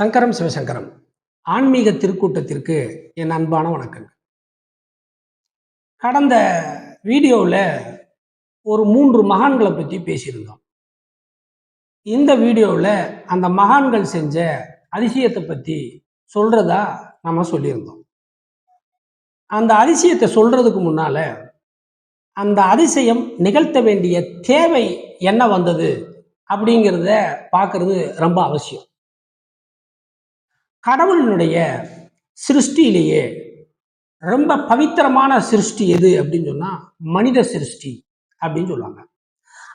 சங்கரம் சிவசங்கரம். ஆன்மீக திருக்கூட்டத்திற்கு என் அன்பான வணக்கங்கள். கடந்த வீடியோவில் ஒரு மூன்று மகான்களை பற்றி பேசியிருந்தோம். இந்த வீடியோவில் அந்த மகான்கள் செஞ்ச அதிசயத்தை பற்றி சொல்கிறதா நம்ம சொல்லியிருந்தோம். அந்த அதிசயத்தை சொல்கிறதுக்கு முன்னால் அந்த அதிசயம் நிகழ்த்த வேண்டிய தேவை என்ன வந்தது அப்படிங்கிறத பார்க்கறது ரொம்ப அவசியம். கடவுளினுடைய சிருஷ்டியிலேயே ரொம்ப பவித்திரமான சிருஷ்டி எது அப்படின்னு சொன்னால் மனித சிருஷ்டி அப்படின்னு சொல்லுவாங்க.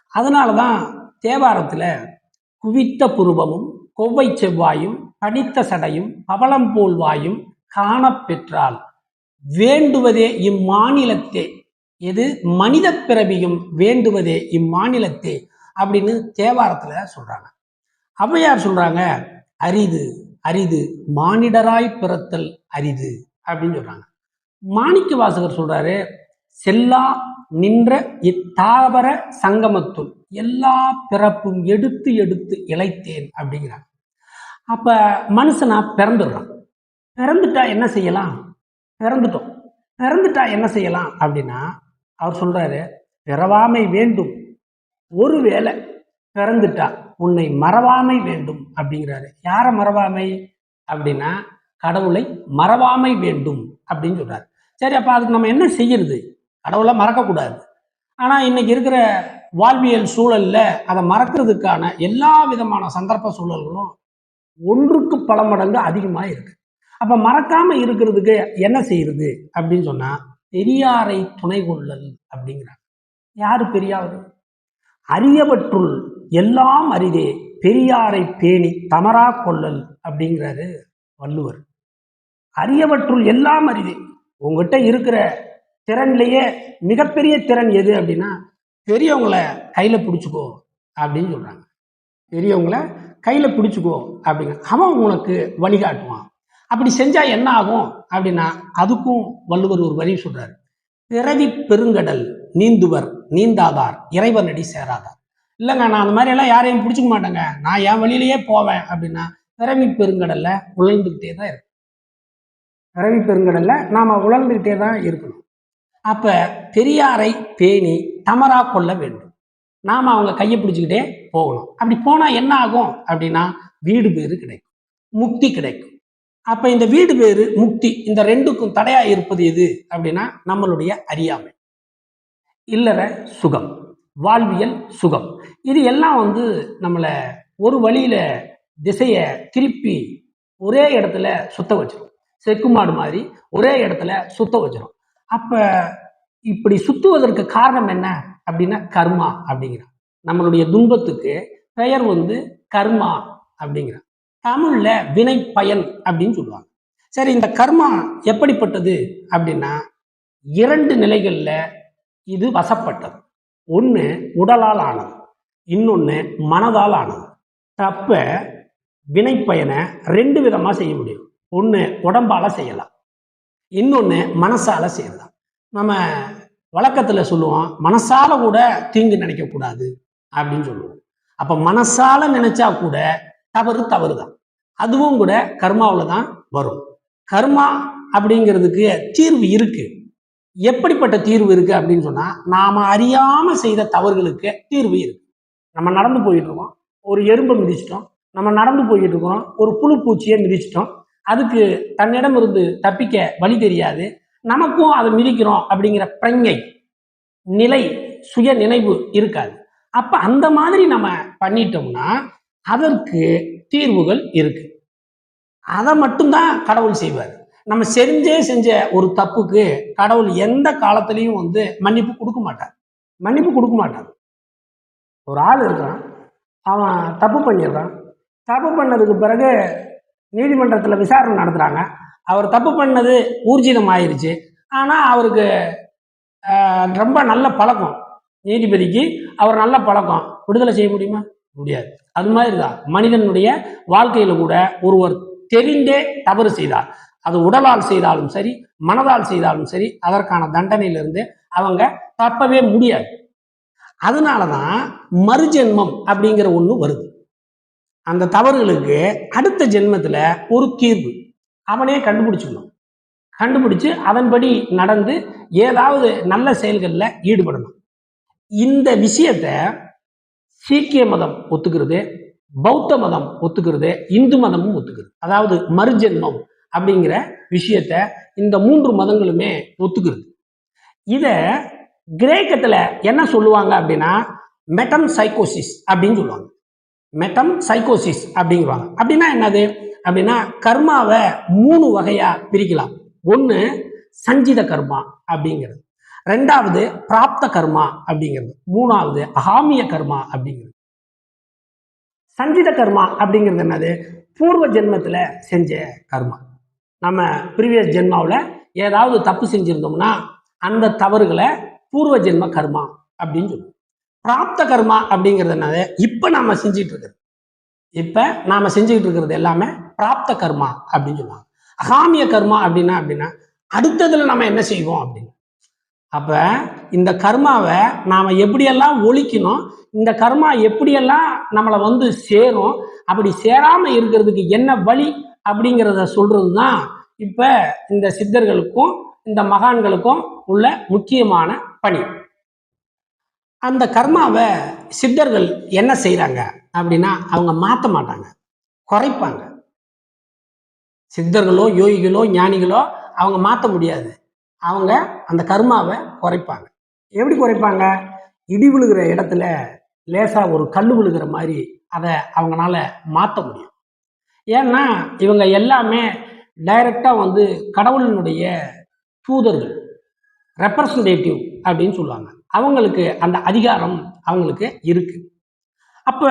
அதனால தான் தேவாரத்தில் குவித்த புருவமும் கொவ்வை செவ்வாயும் படித்த சடையும் பவளம் போல் வாயும் காணப்பெற்றால் வேண்டுவதே இம்மாநிலத்தே. எது? மனித பிறவியும் வேண்டுவதே இம்மாநிலத்தே அப்படின்னு தேவாரத்தில் சொல்கிறாங்க ஔவையார் சொல்கிறாங்க அரிது. அரிது. மானிடராய் பிறத்தல் அரிது அப்படின்னு சொல்றாங்க. மாணிக்க வாசகர் சொல்றாரு செல்லா நின்ற இத்தாவர சங்கமத்துள் எல்லா பிறப்பும் எடுத்து எடுத்து இழைத்தேன் அப்படிங்கிறாங்க. அப்ப மனுஷனா பிறந்துடுறான். பிறந்துட்டா என்ன செய்யலாம்? பிறந்துட்டோம். பிறந்துட்டா என்ன செய்யலாம் அப்படின்னா அவர் சொல்றாரு பிறவாமை வேண்டும். ஒருவேளை பிறந்துட்டா உன்னை மறவாமை வேண்டும் அப்படிங்கிறாரு. யாரை மறவாமை? அப்படின்னா கடவுளை மறவாமை வேண்டும் அப்படின்னு சொல்றாரு. சரி அப்ப அதுக்கு நம்ம என்ன செய்யறது? கடவுளை மறக்கக்கூடாது. ஆனா இன்னைக்கு இருக்கிற வாழ்வியல் சூழல்ல அதை மறக்கிறதுக்கான எல்லா விதமான சந்தர்ப்ப சூழல்களும் ஒன்றுக்கு பல மடங்கு அதிகமாக இருக்கு. அப்ப மறக்காம இருக்கிறதுக்கு என்ன செய்யறது அப்படின்னு சொன்னா பெரியாரை துணை கொள்ளல் அப்படிங்கிறாங்க. யாரு பெரியார்? அரியவற்றுள் எல்லாம் அரிதே. பெரியாரை பேணி தமரா கொள்ளல் அப்படிங்கிறாரு வள்ளுவர். அரியவற்றுள் எல்லாம் அரிதே. உங்ககிட்ட இருக்கிற திறன்லேயே மிகப்பெரிய திறன் எது அப்படின்னா பெரியவங்களை கையில் பிடிச்சிக்கோ அப்படின்னு சொல்கிறாங்க பெரியவங்கள கையில் பிடிச்சிக்கோ அப்படிங்க அவன் உனக்கு வழிகாட்டுவான். அப்படி செஞ்சால் என்ன ஆகும் அப்படின்னா அதுக்கும் வள்ளுவர் ஒரு வரி சொல்கிறார் பிறவி பெருங்கடல் நீந்துவர் நீந்தாதார் இறைவனடி சேராதார். இல்லைங்க நான் அந்த மாதிரி எல்லாம் யாரையும் பிடிச்சிக்க மாட்டேங்க. நான் என் வழியிலேயே போவேன் அப்படின்னா பிறவி பெருங்கடல்ல உழந்துக்கிட்டே தான் இருக்கும் பிறவி பெருங்கடல்ல நாம உழந்துக்கிட்டே தான் இருக்கணும். அப்ப பெரியாரை பேணி தமரா கொள்ள வேண்டும். நாம அவங்க கையை பிடிச்சிக்கிட்டே போகணும். அப்படி போனா என்ன ஆகும் அப்படின்னா வீடு பேரு கிடைக்கும். முக்தி கிடைக்கும். அப்ப இந்த வீடு பேரு முக்தி இந்த ரெண்டுக்கும் தடையா இருப்பது எது அப்படின்னா நம்மளுடைய அறியாமை. இல்லற சுகம் வாழ்வியல் சுகம். இது எல்லாம் வந்து நம்மளை ஒரு வழியில திசையை திருப்பி ஒரே இடத்துல சுத்த வச்சிடும் செக்குமாடு மாதிரி ஒரே இடத்துல சுத்த வச்சிடும் அப்ப இப்படி சுத்துவதற்கு காரணம் என்ன அப்படின்னா கர்மா அப்படிங்கிறான். நம்மளுடைய துன்பத்துக்கு பெயர் வந்து கர்மா அப்படிங்கிறான். தமிழ்ல வினை பயன் அப்படின்னு சொல்லுவாங்க. சரி இந்த கர்மா எப்படிப்பட்டது அப்படின்னா இரண்டு நிலைகள்ல இது வசப்பட்டது. ஒன்று உடலால் ஆனது. இன்னொன்று மனதால் ஆனது. தப்ப வினைப்பயனை ரெண்டு விதமாக செய்ய முடியும். ஒன்று உடம்பால் செய்யலாம். இன்னொன்று மனசால் செய்யலாம். நம்ம வழக்கத்தில் சொல்லுவோம் மனசால் கூட தீங்கு நினைக்கக்கூடாது அப்படின்னு சொல்லுவோம். அப்போ மனசால் நினைச்சா கூட தவறு தவறு தான் அதுவும் கூட கர்மாவில் தான் வரும். கர்மா அப்படிங்கிறதுக்கு தீர்வு இருக்குது எப்படிப்பட்ட தீர்வு இருக்கு அப்படின்னு சொன்னா நாம அறியாம செய்த தவறுகளுக்கு தீர்வு இருக்கு. நம்ம நடந்து போயிட்டு இருக்கோம். ஒரு எறும்பை மிதிச்சிட்டோம். நம்ம நடந்து போயிட்டு இருக்கிறோம். ஒரு புழு பூச்சியை மிதிச்சிட்டோம். அதுக்கு தன்னிடம் இருந்து தப்பிக்க வழி தெரியாது. நமக்கும் அதை மிதிக்கிறோம் அப்படிங்கிற பிரங்கை நிலை சுய நினைவு இருக்காது. அப்ப அந்த மாதிரி நம்ம பண்ணிட்டோம்னா அதற்கு தீர்வுகள் இருக்கு. அதை மட்டும்தான் கடவுள் செய்வார். நம்ம செஞ்சே செஞ்ச ஒரு தப்புக்கு கடவுள் எந்த காலத்திலையும் வந்து மன்னிப்பு கொடுக்க மாட்டார். மன்னிப்பு கொடுக்க மாட்டார். ஒரு ஆள் இருக்கான். அவன் தப்பு பண்ணிடுறான். தப்பு பண்ணதுக்கு பிறகு நீதிமன்றத்தில் விசாரணை நடத்துகிறாங்க அவர் தப்பு பண்ணது ஊர்ஜிதம் ஆயிடுச்சு ஆனால் அவருக்கு ரொம்ப நல்ல பழக்கம். நீதிபதிக்கு அவர் நல்ல பழக்கம். விடுதலை செய்ய முடியுமா? முடியாது. அது மாதிரி தான் மனிதனுடைய வாழ்க்கையில் கூட ஒருவர் தெரிந்தே தவறு செய்தார். அது உடலால் செய்தாலும் சரி மனதால் செய்தாலும் சரி அதற்கான தண்டனையிலிருந்து அவங்க தப்பவே முடியாது. அதனால தான் மறுஜென்மம் அப்படிங்கிற ஒன்று வருது. அந்த தவறுகளுக்கு அடுத்த ஜென்மத்தில் ஒரு தீர்வு. அவனே கண்டுபிடிச்சிக்கணும். கண்டுபிடிச்சு அதன்படி நடந்து ஏதாவது நல்ல செயல்களில் ஈடுபடணும். இந்த விஷயத்த சீக்கிய மதம் ஒத்துக்கிறது பௌத்த மதம் ஒத்துக்கிறது இந்து மதமும் ஒத்துக்கிறது. அதாவது மறுஜென்மம் அப்படிங்கிற விஷயத்த இந்த மூன்று மதங்களுமே ஒத்துக்கிறது. இத கிரேக்கத்துல என்ன சொல்லுவாங்க அப்படின்னா மெட்டம் சைக்கோசிஸ் அப்படின்னு சொல்லுவாங்க. மெட்டம் சைக்கோசிஸ் அப்படிங்குவாங்க. அப்படின்னா என்னது? அப்படின்னா கர்மாவை மூணு வகையா பிரிக்கலாம். ஒன்று சஞ்சித கர்மா அப்படிங்கிறது. ரெண்டாவது பிராப்த கர்மா அப்படிங்கிறது. மூணாவது அகாமிய கர்மா அப்படிங்கிறது. சஞ்சித கர்மா அப்படிங்கிறது என்னது? பூர்வ ஜென்மத்தில் செஞ்ச கர்மா. நம்ம ப்ரீவியஸ் ஜென்மாவில் ஏதாவது தப்பு செஞ்சுருந்தோம்னா அந்த தவறுகளை பூர்வ ஜென்ம கர்மா அப்படின்னு சொல்லுவோம். பிராப்த கர்மா அப்படிங்கிறதுனால இப்போ நாம் செஞ்சிட்டு இருக்கிறது. இப்போ நாம் செஞ்சுக்கிட்டு இருக்கிறது எல்லாமே பிராப்த கர்மா அப்படின்னு சொல்லுவாங்க. அகாமிய கர்மா அப்படின்னா அப்படின்னா அடுத்ததில் நம்ம என்ன செய்வோம் அப்படின்னு. அப்போ இந்த கர்மாவை நாம் எப்படியெல்லாம் ஒழிக்கணும் இந்த கர்மா எப்படியெல்லாம் நம்மளை வந்து சேரும் அப்படி சேராமல் இருக்கிறதுக்கு என்ன வழி? அப்படிங்கிறத சொல்றது தான் இப்போ இந்த சித்தர்களுக்கும் இந்த மகான்களுக்கும் உள்ள முக்கியமான பணி. அந்த கர்மாவை சித்தர்கள் என்ன செய்கிறாங்க அப்படின்னா அவங்க மாற்ற மாட்டாங்க. குறைப்பாங்க. சித்தர்களோ யோகிகளோ ஞானிகளோ அவங்க மாற்ற முடியாது. அவங்க அந்த கர்மாவை குறைப்பாங்க. எப்படி குறைப்பாங்க? இடி விழுகிற இடத்துல லேசாக ஒரு கல் விழுகிற மாதிரி அதை அவங்களால மாற்ற முடியும். ஏன்னா இவங்க எல்லாமே டைரக்டாக வந்து கடவுளினுடைய தூதர்கள் ரெப்ரசன்டேட்டிவ் அப்படின்னு சொல்லுவாங்க. அவங்களுக்கு அந்த அதிகாரம் அவங்களுக்கு இருக்கு. அப்போ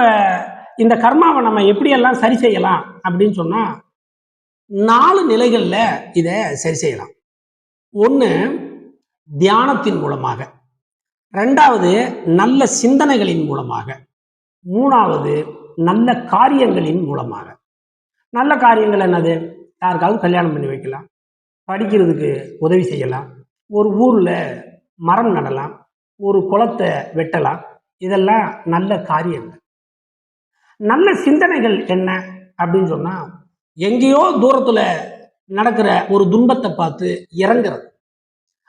இந்த கர்மாவை நம்ம எப்படியெல்லாம் சரி செய்யலாம் அப்படின்னு சொன்னால் நாலு நிலைகளில் இதை சரி செய்யலாம். ஒன்று தியானத்தின் மூலமாக. ரெண்டாவது நல்ல சிந்தனைகளின் மூலமாக. மூணாவது நல்ல காரியங்களின் மூலமாக. நல்ல காரியங்கள் என்னது? யாருக்காவது கல்யாணம் பண்ணி வைக்கலாம். படிக்கிறதுக்கு உதவி செய்யலாம். ஒரு ஊரில் மரம் நடலாம். ஒரு குளத்தை வெட்டலாம். இதெல்லாம் நல்ல காரியங்கள். நல்ல சிந்தனைகள் என்ன? அப்படின்னு சொன்னால் எங்கேயோ தூரத்தில் நடக்கிற ஒரு துன்பத்தை பார்த்து இறங்குறது.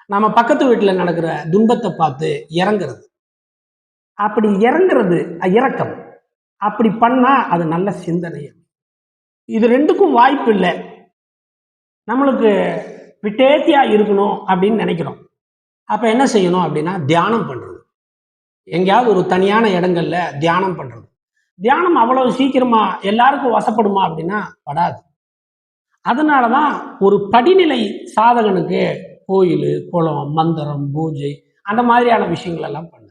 நம்ம பக்கத்து வீட்டில் நடக்கிற துன்பத்தை பார்த்து இறங்குறது. அப்படி இறங்குறது இறக்கம். அப்படி பண்ணால் அது நல்ல சிந்தனை. இது ரெண்டுக்கும் வாய்ப்பு இல்லை. நம்மளுக்கு விட்டேத்தியாக இருக்கணும் அப்படின்னு நினைக்கிறோம். அப்போ என்ன செய்யணும் அப்படின்னா தியானம் பண்ணுறது எங்கேயாவது ஒரு தனியான இடங்கள்ல தியானம் பண்ணுறது தியானம் அவ்வளவு சீக்கிரமாக எல்லாருக்கும் வசப்படுமா அப்படின்னா படாது. அதனால தான் ஒரு படிநிலை சாதகனுக்கு கோயில் குளம் மந்திரம் பூஜை அந்த மாதிரியான விஷயங்கள் எல்லாம் பண்ணு.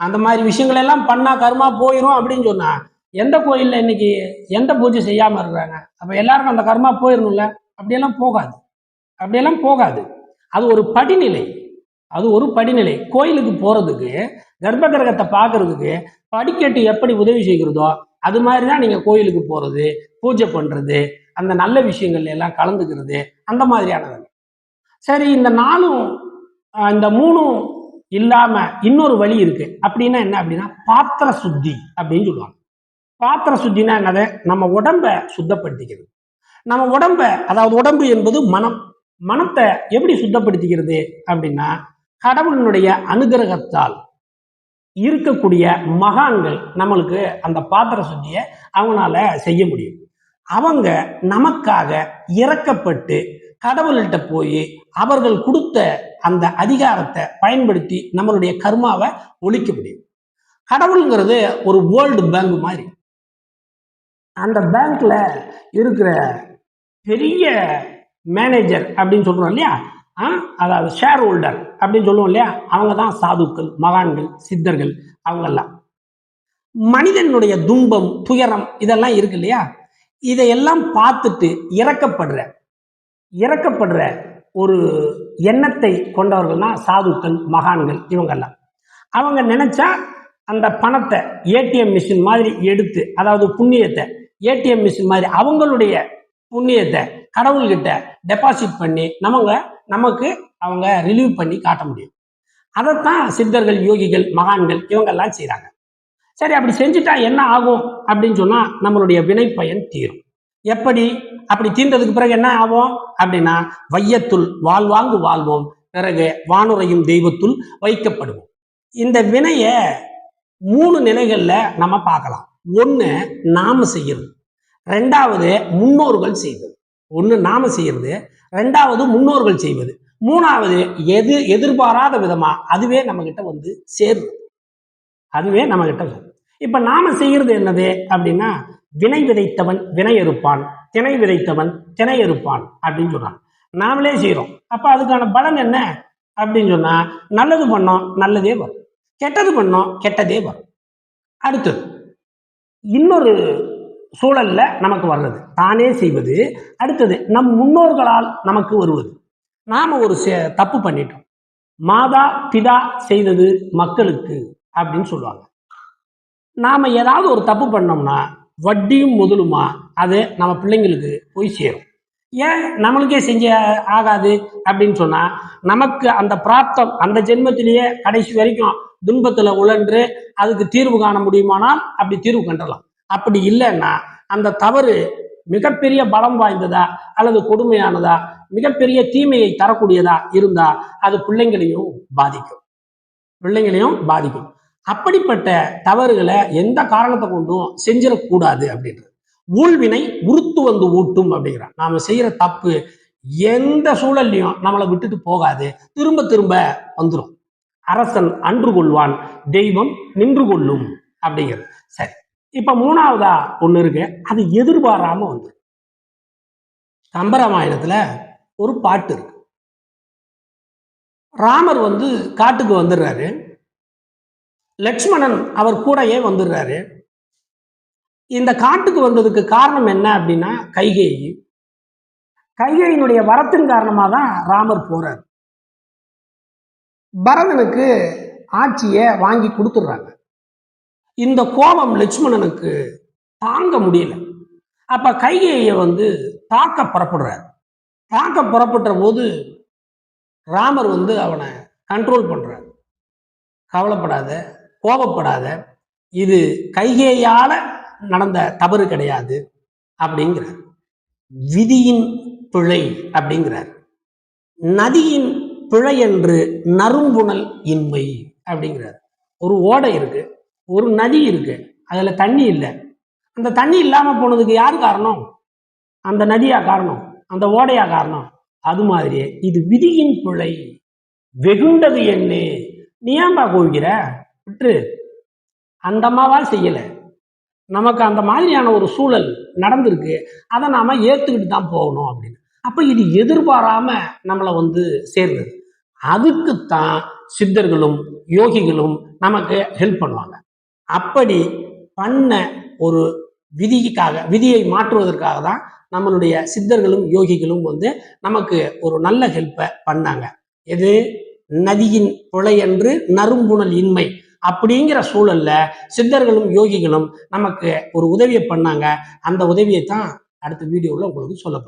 அந்த மாதிரி விஷயங்கள் எல்லாம் கருமா போயிடும் அப்படின்னு சொன்னால் எந்த கோயிலில் இன்னைக்கு எந்த பூஜை செய்யாமல் இருக்கிறாங்க? அப்போ எல்லாருக்கும் அந்த கர்மா போயிடணும்ல அப்படியெல்லாம் போகாது. அப்படியெல்லாம் போகாது. அது ஒரு படிநிலை. அது ஒரு படிநிலை. கோயிலுக்கு போகிறதுக்கு கர்ப்ப கிரகத்தை பார்க்கறதுக்கு படிக்கட்டு எப்படி உதவி செய்கிறதோ அது மாதிரி தான் நீங்கள் கோயிலுக்கு போகிறது பூஜை பண்ணுறது அந்த நல்ல விஷயங்கள்ல எல்லாம் கலந்துக்கிறது அந்த மாதிரியானது. சரி இந்த நாளும் இந்த மூணும் இல்லாமல் இன்னொரு வழி இருக்குது அப்படின்னா என்ன? அப்படின்னா பாத்திர சுத்தி அப்படின்னு சொல்லுவாங்க. பாத்திர சுத்தினா என்னது? நம்ம உடம்ப சுத்தப்படுத்திக்கிறது. நம்ம உடம்ப அதாவது உடம்பு என்பது மனம். மனத்தை எப்படி சுத்தப்படுத்திக்கிறது அப்படின்னா கடவுளினுடைய அனுகிரகத்தால் இருக்கக்கூடிய மகான்கள் நம்மளுக்கு அந்த பாத்திர சுத்தியை அவங்களால செய்ய முடியும். அவங்க நமக்காக இறக்கப்பட்டு கடவுள்கிட்ட போய் அவர்கள் கொடுத்த அந்த அதிகாரத்தை பயன்படுத்தி நம்மளுடைய கர்மாவை ஒழிக்க முடியும். கடவுளுங்கிறது ஒரு வேர்ல்டு பேங்க் மாதிரி. அந்த பேங்க்ல இருக்கிற பெரிய மேனேஜர் அப்படின்னு சொல்றோம் இல்லையா? ஆ, அதாவது ஷேர் ஹோல்டர் அப்படின்னு சொல்லுவோம் இல்லையா? அவங்க தான் சாதுக்கள் மகான்கள் சித்தர்கள் அவங்கெல்லாம் மனிதனுடைய துன்பம் துயரம் இதெல்லாம் இருக்கு இல்லையா? இதையெல்லாம் பார்த்துட்டு இறக்கப்படுற இறக்கப்படுற ஒரு எண்ணத்தை கொண்டவர்கள் தான் சாதுக்கள் மகான்கள் இவங்கெல்லாம். அவங்க நினைச்சா அந்த பணத்தை ஏடிஎம் மிஷின் மாதிரி எடுத்து அதாவது புண்ணியத்தை ஏடிஎம் மிஷின் மாதிரி அவங்களுடைய புண்ணியத்தை கடவுள்கிட்ட டெபாசிட் பண்ணி நமங்க நமக்கு அவங்க ரிலீவ் பண்ணி காட்ட முடியும். அதைத்தான் சித்தர்கள் யோகிகள் மகான்கள் இவங்கெல்லாம் செய்கிறாங்க சரி அப்படி செஞ்சுட்டா என்ன ஆகும் அப்படின்னு சொன்னால் நம்மளுடைய வினைப்பயன் தீரும். எப்படி? அப்படி தீர்ந்ததுக்கு பிறகு என்ன ஆகும்? அப்படின்னா வையத்துள் வாழ்வாங்கு வாழ்வோம். பிறகு வானுரையும் தெய்வத்துள் வைக்கப்படுவோம். இந்த வினையை மூணு நிலைகளில் நம்ம பார்க்கலாம். ஒன்று நாம செய்யறது. ரெண்டாவது முன்னோர்கள் செய்வது ஒன்று நாம செய்யறது. ரெண்டாவது முன்னோர்கள் செய்வது. மூணாவது எது எதிர்பாராத விதமா அதுவே நம்ம கிட்ட வந்து சேருது. அதுவே நம்ம கிட்ட வரும் இப்ப நாம செய்யறது என்னது அப்படின்னா வினை விதைத்தவன் வினை இருப்பான் திணை விதைத்தவன் திணை இருப்பான் அப்படின்னு சொல்றான் நாமளே செய்யறோம் அப்ப அதுக்கான பலன் என்ன அப்படின்னு சொன்னா நல்லது பண்ணோம் நல்லதே வரும். கெட்டது பண்ணோம் கெட்டதே வரும். அடுத்தது இன்னொரு சூழல்ல நமக்கு வர்றது. தானே செய்வது. அடுத்தது நம் முன்னோர்களால் நமக்கு வருவது. நாம ஒரு தப்பு பண்ணிட்டோம். மாதா பிதா செய்தது மக்களுக்கு அப்படின்னு சொல்லுவாங்க. நாம ஏதாவது ஒரு தப்பு பண்ணோம்னா வட்டியும் முதலுமா அது நம்ம பிள்ளைங்களுக்கு போய் சேரும். ஏன் நம்மளுக்கே செஞ்ச ஆகாது அப்படின்னு சொன்னா நமக்கு அந்த பிராப்தம் அந்த ஜென்மத்திலேயே கடைசி வரைக்கும் துன்பத்துல உழன்று அதுக்கு தீர்வு காண முடியுமானால் அப்படி தீர்வு கண்டலாம் அப்படி இல்லைன்னா அந்த தவறு மிகப்பெரிய பலம் வாய்ந்ததா அல்லது கொடுமையானதா மிகப்பெரிய தீமையை தரக்கூடியதா இருந்தா அது பிள்ளைங்களையும் பாதிக்கும். பிள்ளைங்களையும் பாதிக்கும். அப்படிப்பட்ட தவறுகளை எந்த காரணத்தை கொண்டும் செஞ்சிடக்கூடாது அப்படின்றது. ஊழ்வினை உறுத்து வந்து ஊட்டும் அப்படிங்கிறான். நாம செய்யற தப்பு எந்த சூழல்லையும் நம்மளை விட்டுட்டு போகாது. திரும்ப திரும்ப வந்துடும் அரசன் அன்று கொள்வான் தெய்வம் நின்று கொள்ளும் அப்படிங்கிறது. சரி இப்ப மூணாவதா ஒண்ணு இருக்கு. அது எதிர்பாராம வந்து கம்பராமாயணத்துல ஒரு பாட்டு இருக்கு. ராமர் வந்து காட்டுக்கு வந்துடுறாரு. லக்ஷ்மணன் அவர் கூடயே வந்துடுறாரு. இந்த காட்டுக்கு வந்ததுக்கு காரணம் என்ன அப்படின்னா கைகேயி. கைகேயினுடைய வரத்தின் காரணமாக தான் ராமர் போறார். பரதனுக்கு ஆட்சியை வாங்கி கொடுத்துடுறாங்க. இந்த கோபம் லட்சுமணனுக்கு தாங்க முடியல. அப்ப கைகேயை வந்து தாக்க புறப்படுறார். தாக்க புறப்படுற போது ராமர் வந்து அவனை கண்ட்ரோல் பண்றார். கவலைப்படாத கோபப்படாத இது கைகேயால நடந்த தவறு கிடையாது அப்படிங்கிறார். விதியின் பிழை அப்படிங்கிறார். நதியின் பிழையன்று நறும்புணல் இன்மை அப்படிங்கிறார். ஒரு ஓடை இருக்கு ஒரு நதி இருக்கு அதுல தண்ணி இல்லை. அந்த தண்ணி இல்லாம போனதுக்கு யார் காரணம்? அந்த நதியா காரணம்? அந்த ஓடையா காரணம்? அது மாதிரியே இது விதியின் பிழை. வெகுண்டது என்ன? நீ ஏன்பா கோவிக்கிற? விட்டு அந்த அம்மாவா நமக்கு அந்த மாதிரியான ஒரு சூழல் நடந்திருக்கு. அதை நாம ஏத்துக்கிட்டு தான் போகணும் அப்படின்னு. அப்ப இது எதிர்பாராம நம்மளை வந்து சேர்ந்தது. அதுக்குத்தான் சித்தர்களும் யோகிகளும் நமக்கு ஹெல்ப் பண்ணுவாங்க. அப்படி பண்ண ஒரு விதிக்காக விதியை மாற்றுவதற்காக தான் நம்மளுடைய சித்தர்களும் யோகிகளும் வந்து நமக்கு ஒரு நல்ல ஹெல்ப்பை பண்ணாங்க. எது? நதியின் புழையன்று நறும்புணல் இன்மை அப்படிங்கிற சூழல்ல சித்தர்களும் யோகிகளும் நமக்கு ஒரு உதவியை பண்ணாங்க. அந்த உதவியை தான் அடுத்த வீடியோவில் உங்களுக்கு சொல்ல